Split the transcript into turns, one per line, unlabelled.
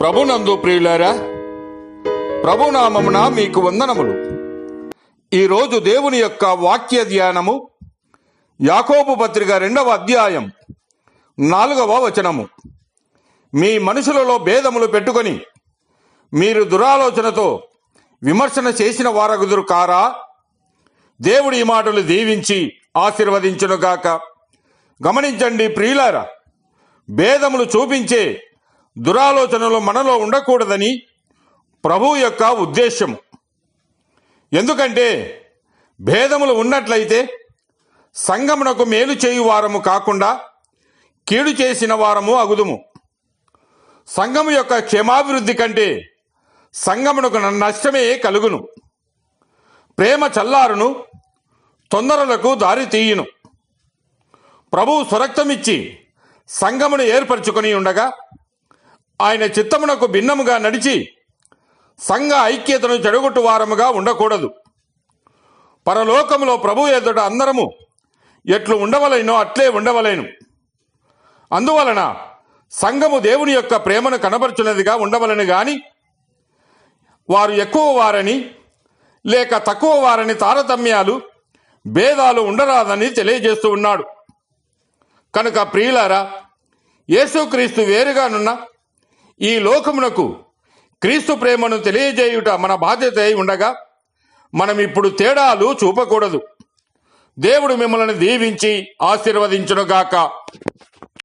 ప్రభునందు ప్రియులారా ప్రభునామమున మీకు వందనములు. ఈరోజు దేవుని యొక్క వాక్య ధ్యానము యాకోబు పత్రిక రెండవ అధ్యాయం నాలుగవ వచనము. మీ మనుషులలో భేదములు పెట్టుకొని మీరు దురాలోచనతో విమర్శన చేసిన వారగుదురు కారా? దేవుడి ఈ మాటలు దీవించి ఆశీర్వదించునుగాక. గమనించండి ప్రియులారా భేదములు చూపించే దురాలోచనలు మనలో ఉండకూడదని ప్రభు యొక్క ఉద్దేశం ఎందుకంటే భేదములు ఉన్నట్లయితే సంగమునకు మేలు చేయు వారము కాకుండా కీడు చేసిన వారము అగుదుము. సంఘము యొక్క క్షేమాభివృద్ధి కంటే సంగమునకు నష్టమే కలుగును. ప్రేమ చల్లారును తొందరలకు దారి తీయును. ప్రభువు స్వరక్తమిచ్చి సంఘమును ఏర్పరచుకొని ఉండగా ఆయన చిత్తమునకు భిన్నముగా నడిచి సంఘ ఐక్యతను చెడగొట్టు వారముగా ఉండకూడదు. పరలోకములో ప్రభు ఎదుట అందరము ఎట్లు ఉండవలైనో అట్లే ఉండవలేను. అందువలన సంఘము దేవుని యొక్క ప్రేమను కనబరుచున్నదిగా ఉండవలని గాని వారు ఎక్కువ వారని లేక తక్కువ వారని తారతమ్యాలు భేదాలు ఉండరాదని తెలియజేస్తూ ఉన్నాడు. కనుక ప్రియులారా యేసుక్రీస్తు వేరుగానున్న ఈ లోకమునకు క్రీస్తు ప్రేమను తెలియజేయుట మన బాధ్యత అయి ఉండగా మనం ఇప్పుడు తేడాలు చూపకూడదు. దేవుడు మిమ్మల్ని దీవించి ఆశీర్వదించునుగాక.